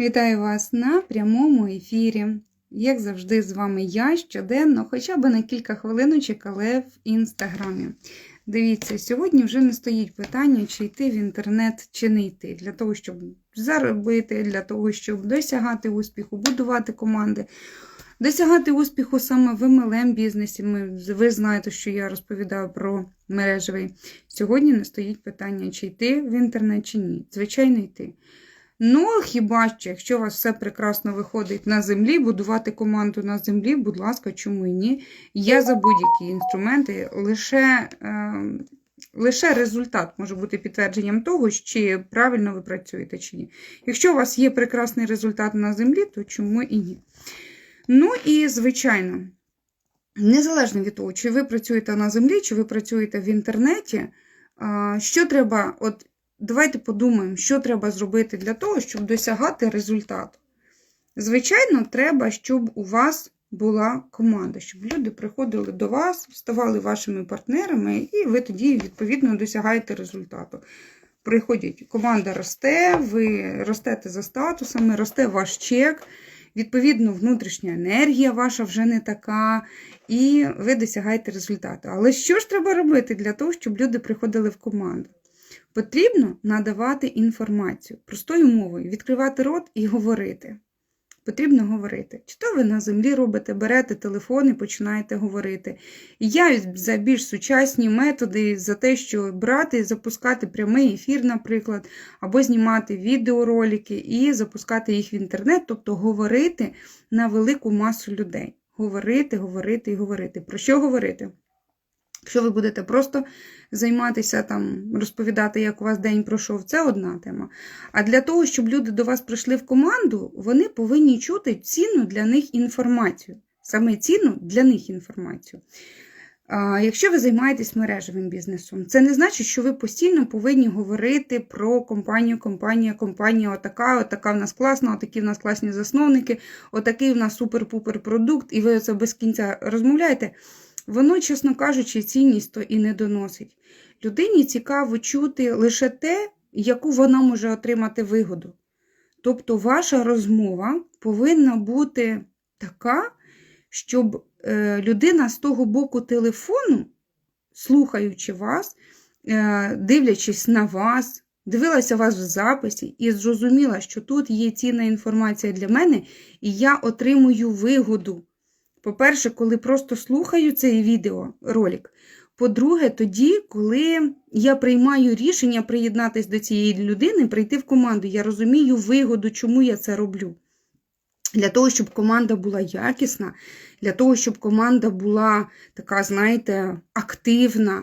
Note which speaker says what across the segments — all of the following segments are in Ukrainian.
Speaker 1: Вітаю вас на прямому ефірі. Як завжди, з вами я щоденно, хоча б на кілька хвилиночок, але в інстаграмі. Дивіться, сьогодні вже не стоїть питання, чи йти в інтернет, чи не йти. Для того, щоб заробити, для того, щоб досягати успіху, будувати команди. Досягати успіху саме в MLM бізнесі. Ми, ви знаєте, що я розповідаю про мережевий. Сьогодні не стоїть питання, чи йти в інтернет, чи ні. Звичайно, йти. Ну, хіба що, якщо у вас все прекрасно виходить на землі, будувати команду на землі, будь ласка, чому і ні? Я за будь-які інструменти, лише, е, лише результат може бути підтвердженням того, чи правильно ви працюєте чи ні. Якщо у вас є прекрасний результат на землі, то чому і ні? Ну і, звичайно, незалежно від того, чи ви працюєте на землі, чи ви працюєте в інтернеті, що треба, от давайте подумаємо, що треба зробити для того, щоб досягати результату. Звичайно, треба, щоб у вас була команда, щоб люди приходили до вас, ставали вашими партнерами, і ви тоді, відповідно, досягаєте результату. Приходять, команда росте, ви ростете за статусами, росте ваш чек. Відповідно, внутрішня енергія ваша вже не така, і ви досягаєте результату. Але що ж треба робити для того, щоб люди приходили в команду? Потрібно надавати інформацію простою мовою, відкривати рот і говорити. Потрібно говорити. Чи то ви на землі робите, берете телефон і починаєте говорити. Я за більш сучасні методи, за те, що брати і запускати прямий ефір, наприклад, або знімати відеоролики і запускати їх в інтернет, тобто говорити на велику масу людей. Говорити, говорити і говорити. Про що говорити? Якщо ви будете просто займатися там, розповідати, як у вас день пройшов, це одна тема. А для того, щоб люди до вас прийшли в команду, вони повинні чути цінну для них інформацію. Саме цінну для них інформацію. Якщо ви займаєтесь мережевим бізнесом, це не значить, що ви постійно повинні говорити про компанію, компанія, компанія, отака, отака в нас класна, отакі в нас класні засновники, отакий в нас супер-пупер продукт, і ви це без кінця розмовляєте. Воно, чесно кажучи, цінність то і не доносить. Людині цікаво чути лише те, яку вона може отримати вигоду. Тобто, ваша розмова повинна бути така, щоб е, людина з того боку телефону, слухаючи вас, е, дивлячись на вас, дивилася вас в записі і зрозуміла, що тут є цінна інформація для мене, і я отримую вигоду. По-перше, коли просто слухаю цей відеоролик. По-друге, тоді, коли я приймаю рішення приєднатися до цієї людини, прийти в команду, я розумію вигоду, чому я це роблю. Для того, щоб команда була якісна, для того, щоб команда була така, знаєте, активна,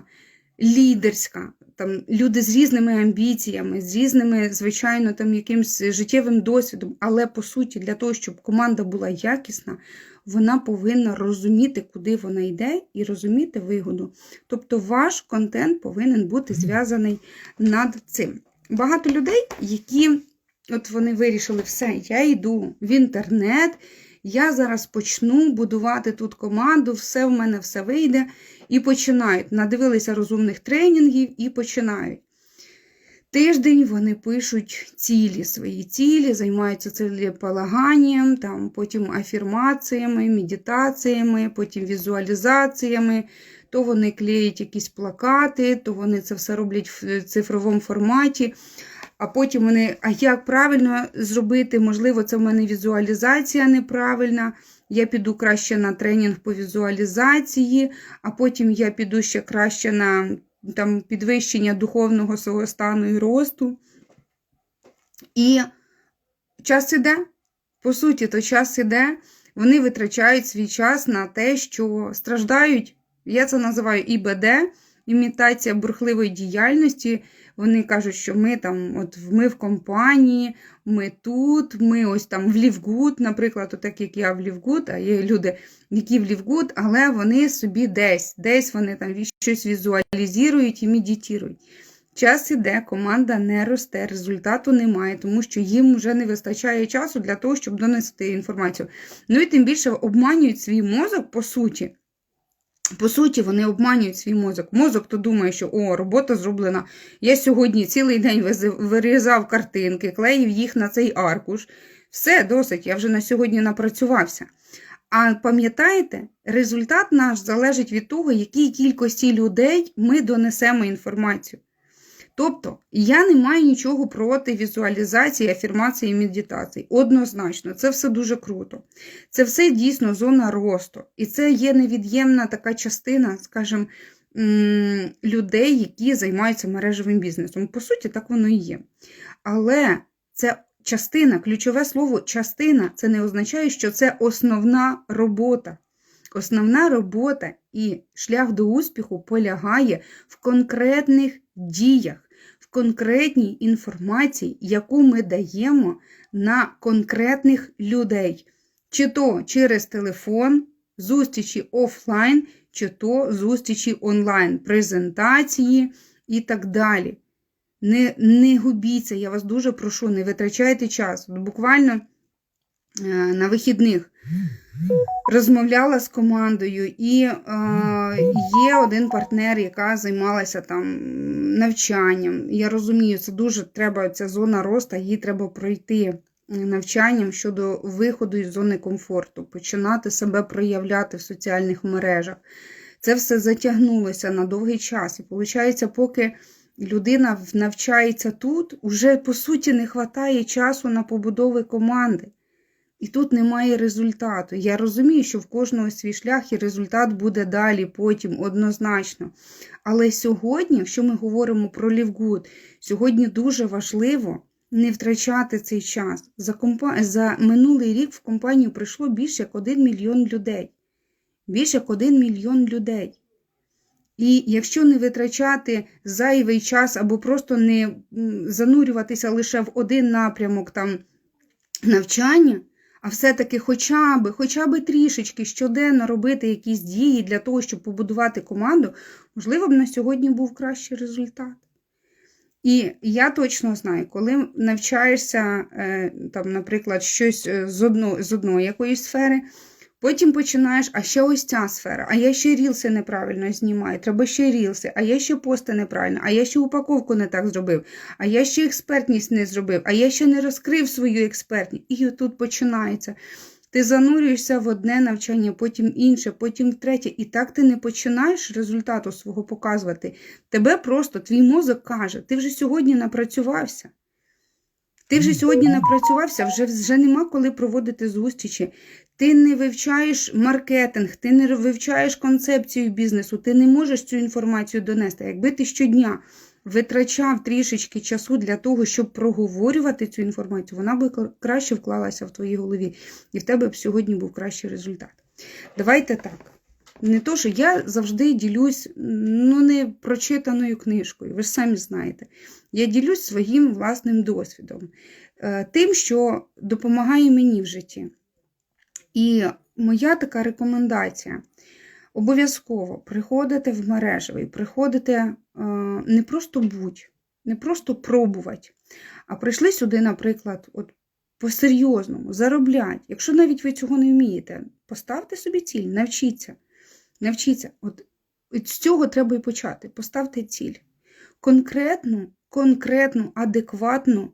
Speaker 1: лідерська. Там Люди з різними амбіціями, з різними, звичайно, там якимось життєвим досвідом. Але по суті, для того, щоб команда була якісна, вона повинна розуміти, куди вона йде, і розуміти вигоду. Тобто ваш контент повинен бути зв'язаний над цим. Багато людей, які от вони вирішили, все, я йду в інтернет, я зараз почну будувати тут команду, все в мене все вийде. І починають. Надивилися розумних тренінгів і починають. Тиждень вони пишуть цілі, свої цілі, займаються цілеполаганням, там, потім афірмаціями, медитаціями, потім візуалізаціями, то вони клеять якісь плакати, то вони це все роблять в цифровому форматі. А потім вони, а як правильно зробити? Можливо, це в мене візуалізація неправильна. Я піду краще на тренінг по візуалізації, а потім я піду ще краще на там, підвищення духовного свого стану і росту. І час іде, по суті, то час іде, вони витрачають свій час на те, що страждають. Я це називаю ІБД, імітація бурхливої діяльності. Вони кажуть, що ми там, от ми в компанії, ми тут, ми ось там в Лівгуд, наприклад, так як я в Лівгуд, а є люди, які в Лівгуд, але вони собі десь, десь вони там щось візуалізують і медитують. Час іде, команда не росте, результату немає, тому що їм вже не вистачає часу для того, щоб донести інформацію. Ну і тим більше обманюють свій мозок, по суті. По суті, вони обманюють свій мозок. Мозок то думає, що о, робота зроблена. Я сьогодні цілий день вирізав картинки, клеїв їх на цей аркуш. Все, досить, я вже на сьогодні напрацювався. А пам'ятаєте, результат наш залежить від того, якій кількості людей ми донесемо інформацію. Тобто, я не маю нічого проти візуалізації, афірмації і медитації. Однозначно, це все дуже круто. Це все дійсно зона росту. І це є невід'ємна така частина, скажімо, людей, які займаються мережевим бізнесом. По суті, так воно і є. Але це частина, ключове слово частина, це не означає, що це основна робота. Основна робота і шлях до успіху полягає в конкретних діях, конкретній інформації, яку ми даємо на конкретних людей. Чи то через телефон, зустрічі офлайн, чи то зустрічі онлайн, презентації і так далі. Не, не губіться, я вас дуже прошу, не витрачайте час. Буквально е, на вихідних розмовляла з командою, і е, є один партнер, яка займалася там навчанням. Я розумію, це дуже треба, ця зона росту, їй треба пройти навчанням щодо виходу із зони комфорту, починати себе проявляти в соціальних мережах. Це все затягнулося на довгий час. І виходить, поки людина навчається тут, уже по суті не вистачає часу на побудови команди. І тут немає результату. Я розумію, що в кожного свій шлях і результат буде далі, потім однозначно. Але сьогодні, якщо ми говоримо про Лівгуд, сьогодні дуже важливо не втрачати цей час. За, компа... За минулий рік в компанію прийшло більше як 1 мільйон людей. Більше як 1 мільйон людей. І якщо не витрачати зайвий час або просто не занурюватися лише в один напрямок там навчання, а все-таки хоча б, хоча б трішечки щоденно робити якісь дії для того, щоб побудувати команду, можливо б на сьогодні був кращий результат. І я точно знаю, коли навчаєшся, е, там, наприклад, щось е, з, одно, з одної якоїсь сфери, потім починаєш, а ще ось ця сфера, а я ще рілси неправильно знімаю, треба ще рілси, а я ще пости неправильно, а я ще упаковку не так зробив, а я ще експертність не зробив, а я ще не розкрив свою експертність. І тут починається. Ти занурюєшся в одне навчання, потім інше, потім третє. І так ти не починаєш результату свого показувати. Тебе просто твій мозок каже, ти вже сьогодні напрацювався. Ти вже сьогодні напрацювався, вже, вже нема коли проводити зустрічі. Ти не вивчаєш маркетинг, ти не вивчаєш концепцію бізнесу, ти не можеш цю інформацію донести. Якби ти щодня витрачав трішечки часу для того, щоб проговорювати цю інформацію, вона б краще вклалася в твоїй голові, і в тебе б сьогодні був кращий результат. Давайте так. Не то, що я завжди ділюсь ну, не прочитаною книжкою, ви ж самі знаєте. Я ділюсь своїм власним досвідом, е, тим, що допомагає мені в житті. І моя така рекомендація: обов'язково приходити в мережевий, приходити е, не просто будь, не просто пробувати, а прийшли сюди, наприклад, от по-серйозному, зароблять. Якщо навіть ви цього не вмієте, поставте собі ціль, навчіться. Навчіться. От, з цього треба і почати. Поставте ціль. Конкретну, конкретну, адекватну,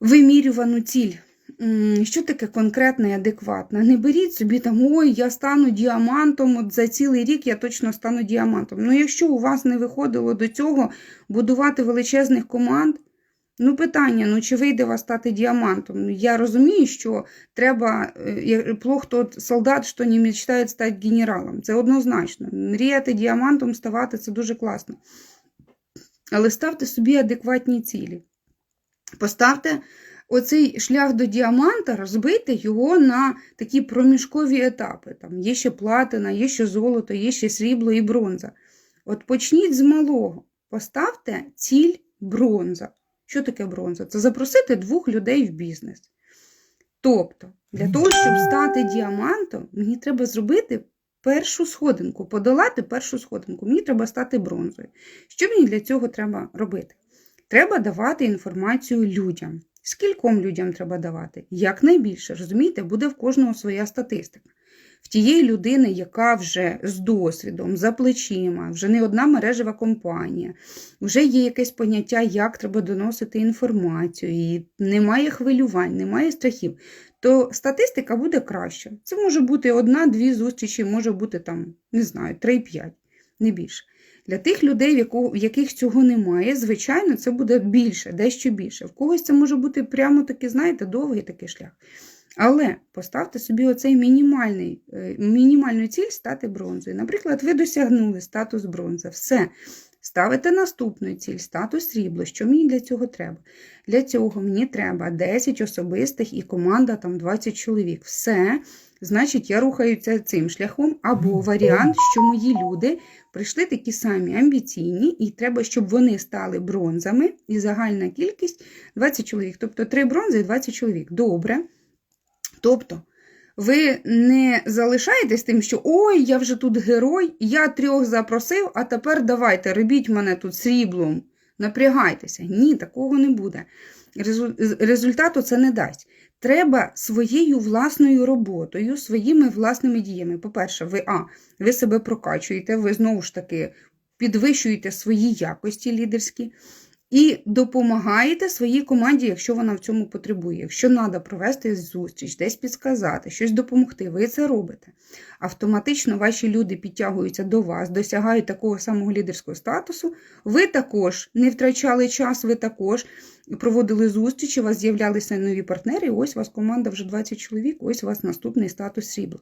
Speaker 1: вимірювану ціль. Що таке конкретна і адекватна? Не беріть собі там, ой, я стану діамантом, от за цілий рік я точно стану діамантом. Ну, якщо у вас не виходило до цього будувати величезних команд, ну питання, ну чи вийде вас стати діамантом? Ну, Я розумію, що треба, е, я- плох тот солдат, що не мечтає стати генералом. Це однозначно. Мріяти діамантом ставати це дуже класно. Але ставте собі адекватні цілі. Поставте оцей шлях до діаманта, розбийте його на такі проміжкові етапи. Там є ще платина, є ще золото, є ще срібло і бронза. От почніть з малого. Поставте ціль бронза. Що таке бронза? Це запросити двох людей в бізнес. Тобто, для того, щоб стати діамантом, мені треба зробити першу сходинку, подолати першу сходинку. Мені треба стати бронзою. Що мені для цього треба робити? Треба давати інформацію людям. Скільком людям треба давати? Якнайбільше, розумієте, буде в кожного своя статистика. В тієї людини, яка вже з досвідом, за плечима, вже не одна мережева компанія, вже є якесь поняття, як треба доносити інформацію, і немає хвилювань, немає страхів, то статистика буде краща. Це може бути одна-дві зустрічі, може бути там, не знаю, 3-5, не більше. Для тих людей, в яких цього немає, звичайно, це буде більше, дещо більше. В когось це може бути прямо таки, знаєте, довгий такий шлях. Але поставте собі оцей мінімальний, е, мінімальну ціль стати бронзою. Наприклад, ви досягнули статус бронза. Все. Ставите наступну ціль, статус срібла. Що мені для цього треба? Для цього мені треба 10 особистих і команда там 20 чоловік. Все. Значить, я рухаюся цим шляхом, або варіант, що мої люди прийшли такі самі амбіційні, і треба, щоб вони стали бронзами, і загальна кількість 20 чоловік. Тобто 3 бронзи і 20 чоловік. Добре. Тобто, ви не залишаєтесь тим, що ой, я вже тут герой, я трьох запросив, а тепер давайте, робіть мене тут сріблом, напрягайтеся. Ні, такого не буде. Резу- Результату це не дасть. Треба своєю власною роботою, своїми власними діями. По-перше, ви а, ви себе прокачуєте, ви знову ж таки підвищуєте свої якості лідерські і допомагаєте своїй команді, якщо вона в цьому потребує. Якщо треба провести зустріч, десь підсказати, щось допомогти, ви це робите. Автоматично ваші люди підтягуються до вас, досягають такого самого лідерського статусу. Ви також не втрачали час, ви також проводили зустрічі, у вас з'являлися нові партнери, ось у вас команда вже 20 чоловік, ось у вас наступний статус срібла.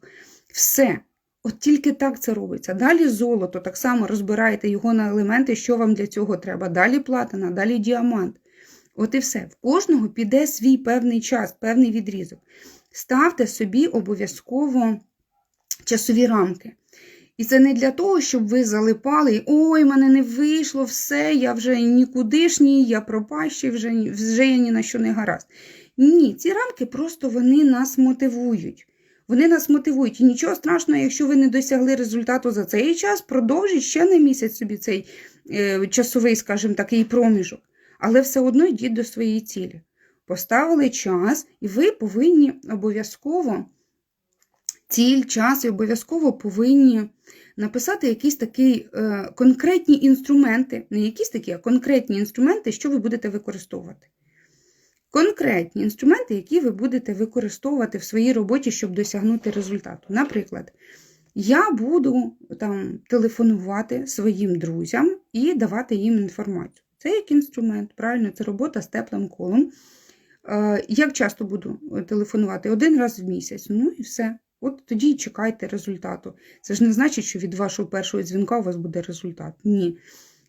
Speaker 1: Все. От тільки так це робиться. Далі золото, так само розбираєте його на елементи, що вам для цього треба. Далі платина, далі діамант. От і все. В кожного піде свій певний час, певний відрізок. Ставте собі обов'язково часові рамки. І це не для того, щоб ви залипали, і, ой, мене не вийшло, все, я вже нікудишній, я пропащий, вже, вже я ні на що не гаразд. Ні, ці рамки просто вони нас мотивують. Вони нас мотивують. І нічого страшного, якщо ви не досягли результату за цей час, продовжіть ще на місяць собі цей е, часовий, скажімо, такий проміжок. Але все одно йдіть до своєї цілі. Поставили час, і ви повинні обов'язково ціль, час і обов'язково повинні написати якісь такі е, конкретні інструменти, не якісь такі, а конкретні інструменти, що ви будете використовувати. Конкретні інструменти, які ви будете використовувати в своїй роботі, щоб досягнути результату. Наприклад, я буду там телефонувати своїм друзям і давати їм інформацію. Це як інструмент, правильно, це робота з теплим колом. Е, Як часто буду телефонувати? Один раз в місяць. Ну і все. От тоді й чекайте результату. Це ж не значить, що від вашого першого дзвінка у вас буде результат. Ні.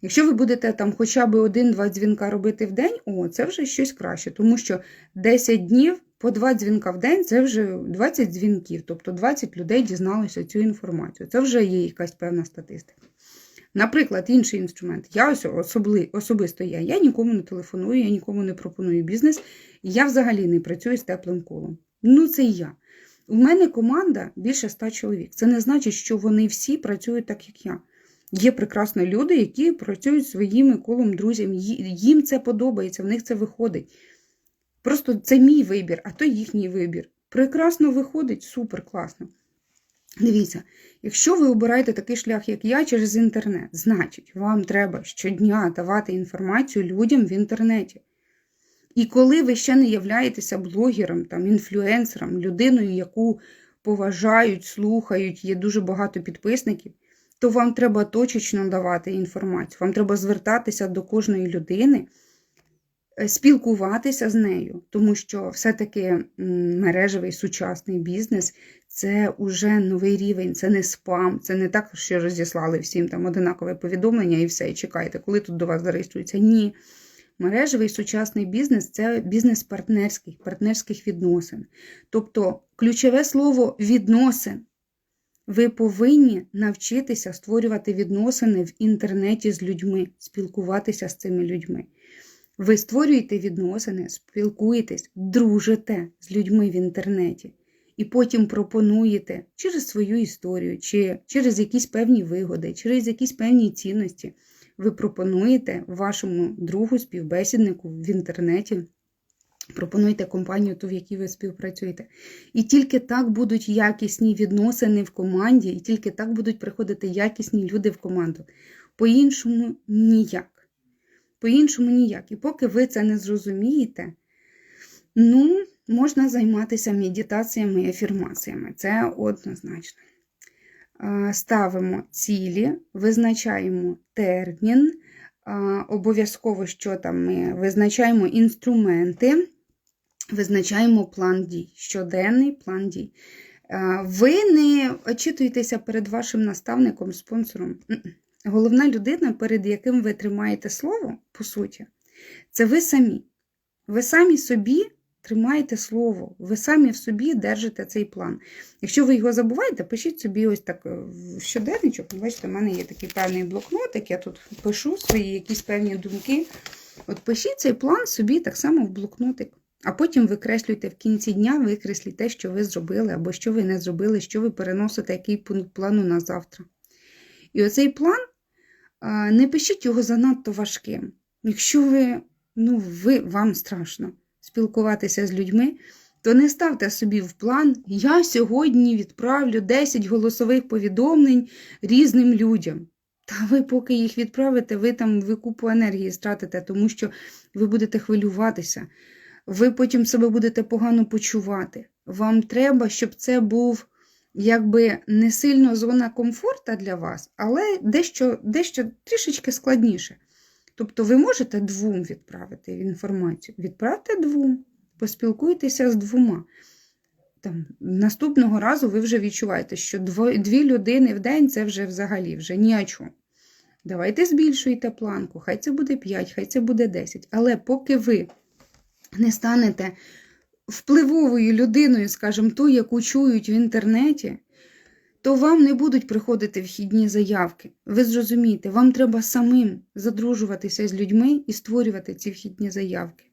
Speaker 1: Якщо ви будете там хоча б один-два дзвінка робити в день, о, це вже щось краще, тому що 10 днів по 2 дзвінка в день це вже 20 дзвінків, тобто 20 людей дізналися цю інформацію. Це вже є якась певна статистика. Наприклад, інший інструмент. Я ось особли, особисто я. Я нікому не телефоную, я нікому не пропоную бізнес, я взагалі не працюю з теплим колом. Ну, це я. У мене команда більше 100 чоловік. Це не значить, що вони всі працюють так, як я. Є прекрасні люди, які працюють своїм колом друзям. Їм це подобається, в них це виходить. Просто це мій вибір, а то їхній вибір. Прекрасно виходить, супер класно. Дивіться, якщо ви обираєте такий шлях, як я, через інтернет, значить, вам треба щодня давати інформацію людям в інтернеті. І коли ви ще не являєтеся блогером, там, інфлюенсером, людиною, яку поважають, слухають, є дуже багато підписників, то вам треба точечно давати інформацію. Вам треба звертатися до кожної людини, спілкуватися з нею, тому що все-таки мережевий сучасний бізнес це уже новий рівень, це не спам, це не так, що розіслали всім там одинакове повідомлення і все, і чекайте, коли тут до вас зареєструється. Ні. Мережевий сучасний бізнес це бізнес партнерських, партнерських відносин. Тобто ключове слово відносин. Ви повинні навчитися створювати відносини в інтернеті з людьми, спілкуватися з цими людьми. Ви створюєте відносини, спілкуєтесь, дружите з людьми в інтернеті. І потім пропонуєте через свою історію, чи через якісь певні вигоди, через якісь певні цінності. Ви пропонуєте вашому другу співбесіднику в інтернеті Пропонуйте компанію, ту, в якій ви співпрацюєте. І тільки так будуть якісні відносини в команді, і тільки так будуть приходити якісні люди в команду. По-іншому ніяк. По-іншому ніяк. І поки ви це не зрозумієте, ну, можна займатися медитаціями і афірмаціями. Це однозначно. Ставимо цілі, визначаємо термін. Обов'язково, що там ми визначаємо інструменти, визначаємо план дій, щоденний план дій. Ви не очитуєтеся перед вашим наставником, спонсором. Головна людина, перед яким ви тримаєте слово, по суті, це ви самі. Ви самі собі тримаєте слово, ви самі в собі держите цей план. Якщо ви його забуваєте, пишіть собі ось так е, в щоденничок. Бачите, в мене є такий певний блокнотик, я тут пишу свої якісь певні думки. От пишіть цей план собі так само в блокнотик. А потім викреслюйте в кінці дня, викресліть те, що ви зробили, або що ви не зробили, що ви переносите, який пункт плану на завтра. І оцей план не пишіть його занадто важким. Якщо ви, ну, ви, вам страшно спілкуватися з людьми, то не ставте собі в план, я сьогодні відправлю 10 голосових повідомлень різним людям. Та ви, поки їх відправите, ви там ви купу енергії стратите, тому що ви будете хвилюватися, ви потім себе будете погано почувати. Вам треба, щоб це був якби не сильно зона комфорта для вас, але дещо, дещо трішечки складніше. Тобто ви можете двом відправити інформацію. Відправте двом, поспілкуйтеся з двома. Там, Наступного разу ви вже відчуваєте, що дві людини в день це вже взагалі вже ні о чому. Давайте збільшуйте планку, хай це буде 5, хай це буде 10. Але поки ви не станете впливовою людиною, скажімо, ту, яку чують в інтернеті, то вам не будуть приходити вхідні заявки. Ви зрозумієте, вам треба самим задружуватися з людьми і створювати ці вхідні заявки.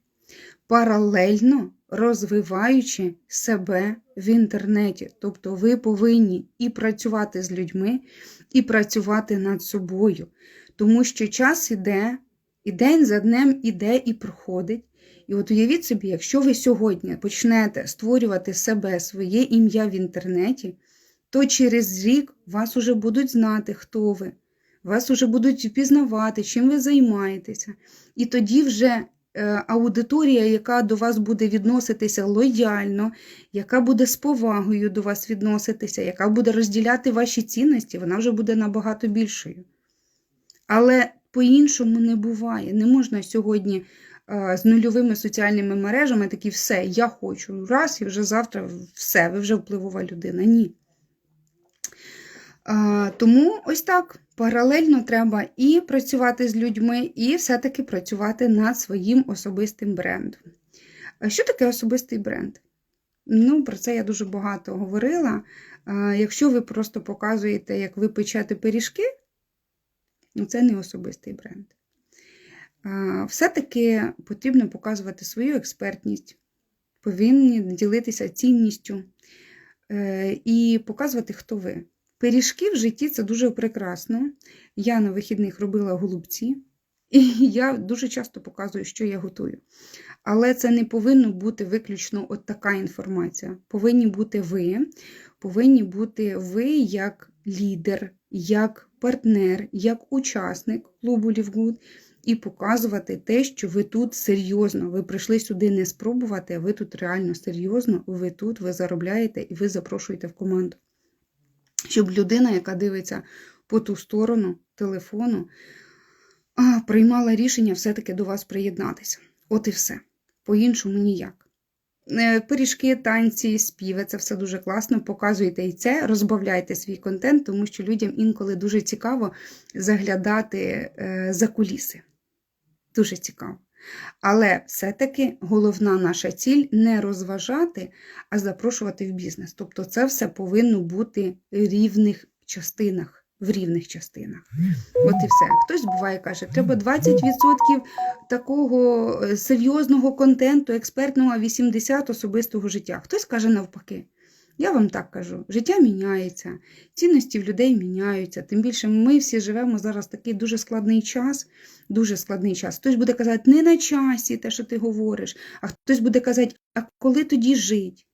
Speaker 1: Паралельно розвиваючи себе в інтернеті. Тобто ви повинні і працювати з людьми, і працювати над собою. Тому що час іде, і день за днем іде і проходить. І от уявіть собі, якщо ви сьогодні почнете створювати себе, своє ім'я в інтернеті, то через рік вас уже будуть знати, хто ви, вас уже будуть впізнавати, чим ви займаєтеся. І тоді вже е, аудиторія, яка до вас буде відноситися лояльно, яка буде з повагою до вас відноситися, яка буде розділяти ваші цінності, вона вже буде набагато більшою. Але по-іншому не буває. Не можна сьогодні з нульовими соціальними мережами такі все, я хочу раз і вже завтра все, ви вже впливова людина. Ні. Тому ось так паралельно треба і працювати з людьми, і все-таки працювати над своїм особистим брендом. Що таке особистий бренд? Ну, Про це я дуже багато говорила. Якщо ви просто показуєте, як ви печете пиріжки, ну це не особистий бренд. Все-таки потрібно показувати свою експертність, повинні ділитися цінністю е, і показувати, хто ви. Пиріжки в житті це дуже прекрасно. Я на вихідних робила голубці, і я дуже часто показую, що я готую. Але це не повинно бути виключно от така інформація. Повинні бути ви, повинні бути ви як лідер, як партнер, як учасник клубу Лівгуд, і показувати те, що ви тут серйозно. Ви прийшли сюди не спробувати, а ви тут реально серйозно, ви тут, ви заробляєте і ви запрошуєте в команду щоб людина, яка дивиться по ту сторону телефону, приймала рішення все-таки до вас приєднатися. От і все. По-іншому ніяк. Е, пиріжки, танці, співи це все дуже класно. Показуйте і це, розбавляйте свій контент, тому що людям інколи дуже цікаво заглядати е, за куліси. Дуже цікаво. Але все-таки головна наша ціль не розважати, а запрошувати в бізнес. Тобто це все повинно бути в рівних частинах. В рівних частинах. От і все. Хтось буває каже, треба 20% такого е, серйозного контенту, експертного, а 80% особистого життя. Хтось каже навпаки. Я вам так кажу: життя міняється, цінності в людей міняються. Тим більше ми всі живемо зараз такий дуже складний час. Дуже складний час. Хтось буде казати, не на часі те, що ти говориш, а хтось буде казати, а коли тоді жить?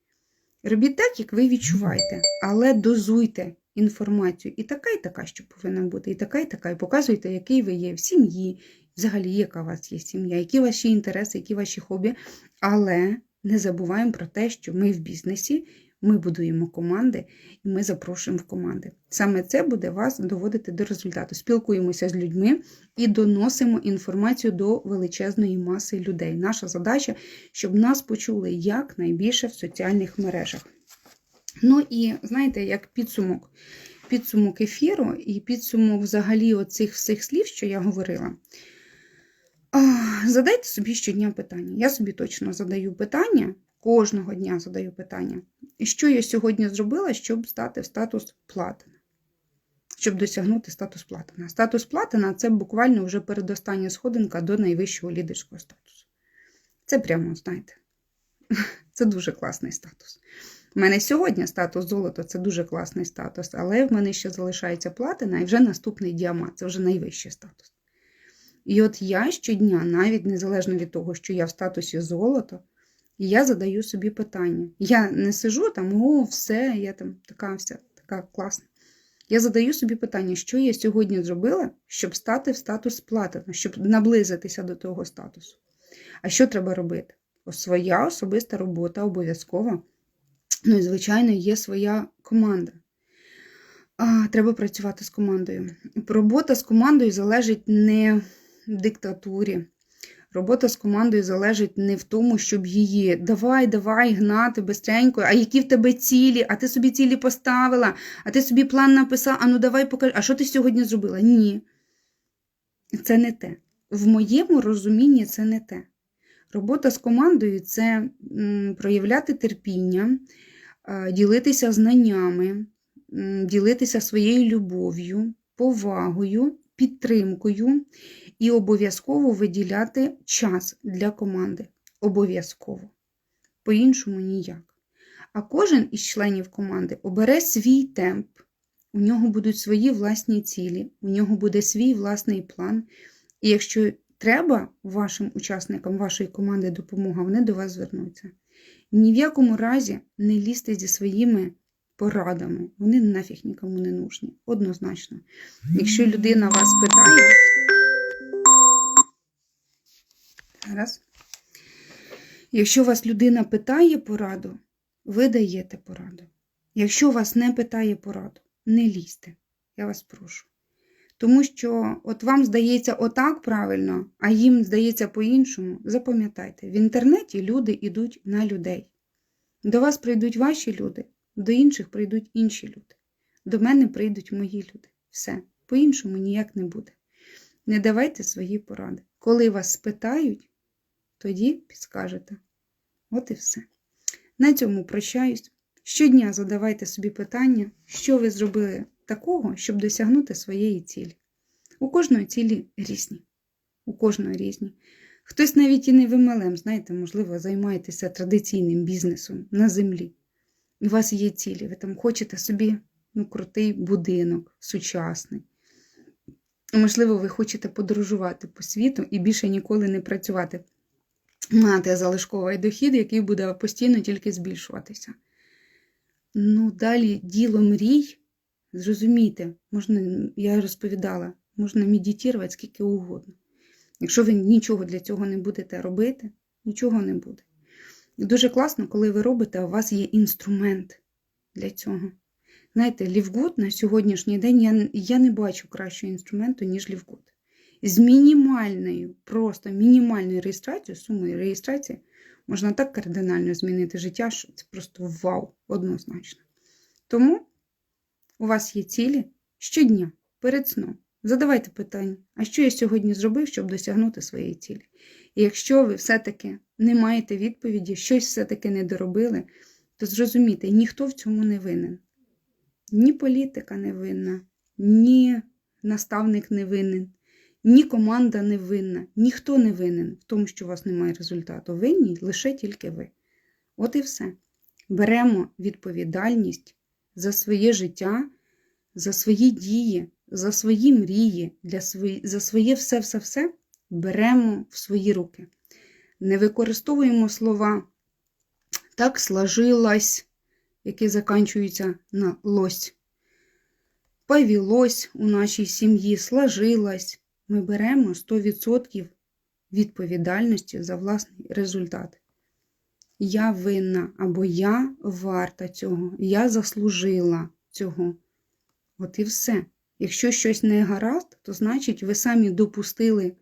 Speaker 1: Робіть так, як ви відчуваєте, але дозуйте інформацію. І така, і така, що повинна бути, і така, і така. І показуйте, який ви є в сім'ї, взагалі, яка у вас є сім'я, які ваші інтереси, які ваші хобі. Але не забуваємо про те, що ми в бізнесі, ми будуємо команди і ми запрошуємо в команди. Саме це буде вас доводити до результату. Спілкуємося з людьми і доносимо інформацію до величезної маси людей. Наша задача, щоб нас почули якнайбільше в соціальних мережах. Ну і знаєте, як підсумок. Підсумок ефіру і підсумок взагалі оцих всіх слів, що я говорила. Задайте собі щодня питання. Я собі точно задаю питання, кожного дня задаю питання. Що я сьогодні зробила, щоб стати в статус платина? Щоб досягнути статус платина. Статус платина це буквально вже передостання сходинка до найвищого лідерського статусу. Це прямо, знаєте, це дуже класний статус. У мене сьогодні статус золото це дуже класний статус, але в мене ще залишається платина і вже наступний діамант це вже найвищий статус. І от я щодня, навіть незалежно від того, що я в статусі золото, я задаю собі питання. Я не сижу там, о, все, я там така вся, така класна. Я задаю собі питання, що я сьогодні зробила, щоб стати в статус платина, щоб наблизитися до того статусу. А що треба робити? Ось своя особиста робота обов'язкова. Ну і, звичайно, є своя команда. А, Треба працювати з командою. Робота з командою залежить не в диктатурі. Робота з командою залежить не в тому, щоб її давай, давай, гнати бистренько, а які в тебе цілі, а ти собі цілі поставила, а ти собі план написав, а ну давай покажи, а що ти сьогодні зробила? Ні. Це не те. В моєму розумінні це не те. Робота з командою це проявляти терпіння, ділитися знаннями, ділитися своєю любов'ю, повагою, підтримкою і обов'язково виділяти час для команди. Обов'язково. По-іншому ніяк. А кожен із членів команди обере свій темп, у нього будуть свої власні цілі, у нього буде свій власний план. І якщо треба вашим учасникам вашої команди допомога, вони до вас звернуться. Ні в якому разі не лізьте зі своїми порадами. Вони нафіг нікому не нужні. Однозначно. Якщо людина вас питає. Зараз. Якщо вас людина питає пораду, ви даєте пораду. Якщо вас не питає пораду, не лізьте. Я вас прошу. Тому що от вам здається отак правильно, а їм здається по-іншому. Запам'ятайте, в інтернеті люди йдуть на людей. До вас прийдуть ваші люди, до інших прийдуть інші люди. До мене прийдуть мої люди. Все, по-іншому ніяк не буде. Не давайте свої поради. Коли вас спитають, тоді підскажете. От і все. На цьому прощаюсь. Щодня задавайте собі питання, що ви зробили такого, щоб досягнути своєї цілі. У кожної цілі різні. У кожної різні. Хтось навіть і не вималем, знаєте, можливо, займаєтеся традиційним бізнесом на землі. У вас є цілі, ви там хочете собі ну, крутий будинок, сучасний. Можливо, ви хочете подорожувати по світу і більше ніколи не працювати, мати залишковий дохід, який буде постійно тільки збільшуватися. Ну, далі діло мрій, зрозумійте, можна, я розповідала, можна медитувати скільки угодно. Якщо ви нічого для цього не будете робити, нічого не буде. І дуже класно, коли ви робите, у вас є інструмент для цього. Знаєте, Лівгуд на сьогоднішній день я я не бачу кращого інструменту, ніж Лівгуд. З мінімальною, просто мінімальною реєстрацією, сумою реєстрації, можна так кардинально змінити життя, що це просто вау, однозначно. Тому у вас є цілі щодня перед сном. Задавайте питання, а що я сьогодні зробив, щоб досягнути своєї цілі? І якщо ви все-таки не маєте відповіді, щось все-таки не доробили, то зрозумійте, ніхто в цьому не винен. Ні політика не винна, ні наставник не винен, ні команда не винна, ніхто не винен в тому, що у вас немає результату. Винні лише тільки ви. От і все. беремо відповідальність за своє життя, за свої дії, за свої мрії, для свої, за своє все-все-все беремо в свої руки. Не використовуємо слова так сложилось, які заканчуються на лось. Повелось у нашій сім'ї, сложилось. Ми беремо 100% відповідальності за власний результат. Я винна або я варта цього, я заслужила цього. От і все. Якщо щось не гаразд, то значить ви самі допустили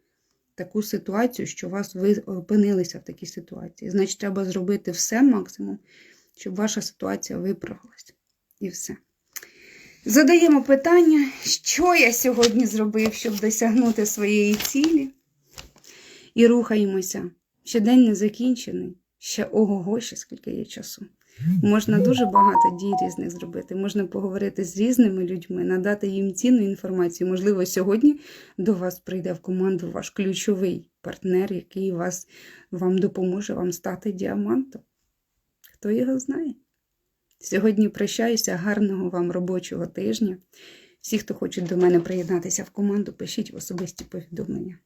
Speaker 1: таку ситуацію, що вас ви опинилися в такій ситуації. Значить, треба зробити все максимум, щоб ваша ситуація виправилась. І все. Задаємо питання, що я сьогодні зробив, щоб досягнути своєї цілі. І рухаємося. Ще день не закінчений. Ще ого-го, ще скільки є часу. Можна дуже багато дій різних зробити. Можна поговорити з різними людьми, надати їм цінну інформацію. Можливо, сьогодні до вас прийде в команду ваш ключовий партнер, який вас, вам допоможе вам стати діамантом. Хто його знає? Сьогодні прощаюся, гарного вам робочого тижня. Всі, хто хочуть до мене приєднатися в команду, пишіть в особисті повідомлення.